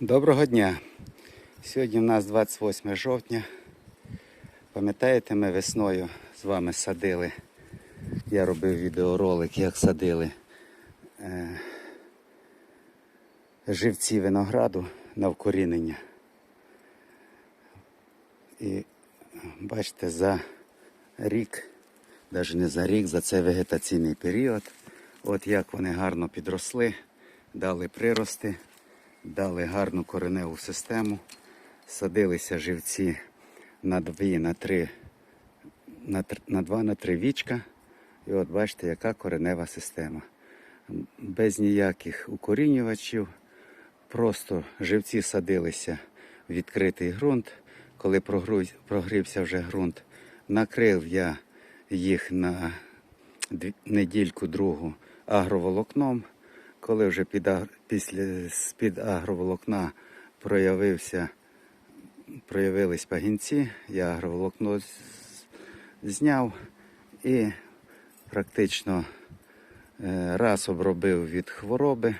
Доброго дня! Сьогодні в нас 28 жовтня. Пам'ятаєте, ми весною з вами садили. Я робив відеоролик, як садили е, живці винограду на вкорінення. І бачите, за рік, навіть не за рік, за цей вегетаційний період, от як вони гарно підросли, дали прирости дали гарну кореневу систему, садилися живці на дві, на три, на, на вічка. І от бачите, яка коренева система. Без ніяких укорінювачів, просто живці садилися в відкритий ґрунт. Коли прогрівся вже ґрунт, накрив я їх на недільку другу агроволокном. Коли вже під, після з-під агроволокна проявився, проявились пагінці, я агроволокно зняв і практично е, раз обробив від хвороби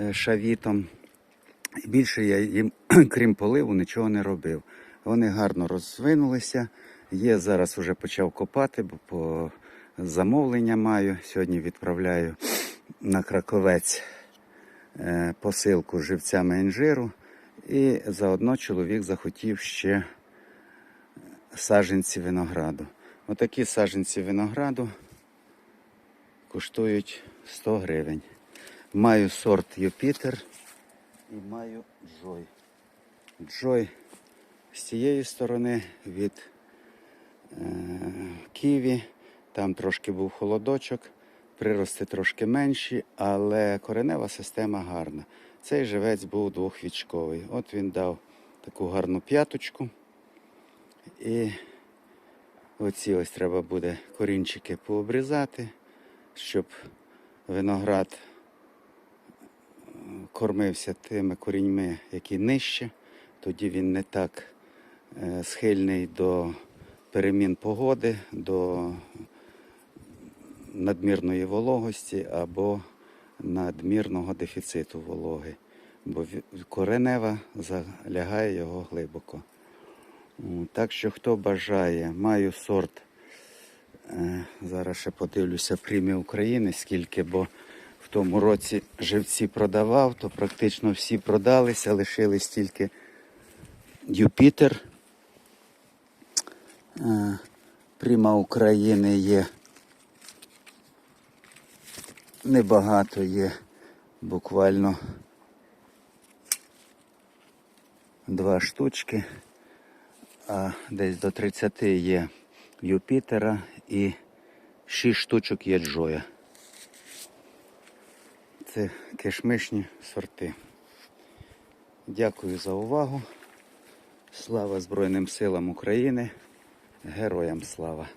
е, шавітом. Більше я їм, крім поливу, нічого не робив. Вони гарно розвинулися. Є зараз вже почав копати, бо по замовлення маю. Сьогодні відправляю на краковець е, посилку з живцями інжиру. І заодно чоловік захотів ще саджанці винограду. Отакі саджанці винограду коштують 100 гривень. Маю сорт Юпітер і маю Джой. Джой з цієї сторони від е, Ківі. Там трошки був холодочок, прирости трошки менші, але коренева система гарна. Цей живець був двохвічковий. От він дав таку гарну п'яточку. І оці ось треба буде корінчики пообрізати, щоб виноград кормився тими коріньми, які нижче, тоді він не так е, схильний до перемін погоди, до надмірної вологості або надмірного дефіциту вологи, бо коренева залягає його глибоко. Так що хто бажає, маю сорт. е, Зараз ще подивлюся премію України, скільки, бо в тому році живці продавав, то практично всі продалися, лишились тільки Юпітер. Е, Прима України є. Небагато є, буквально два штучки, а десь до 30 є Юпітера і 6 штучок є Джоя. Це кишмишні сорти. Дякую за увагу. Слава Збройним силам України. Героям слава!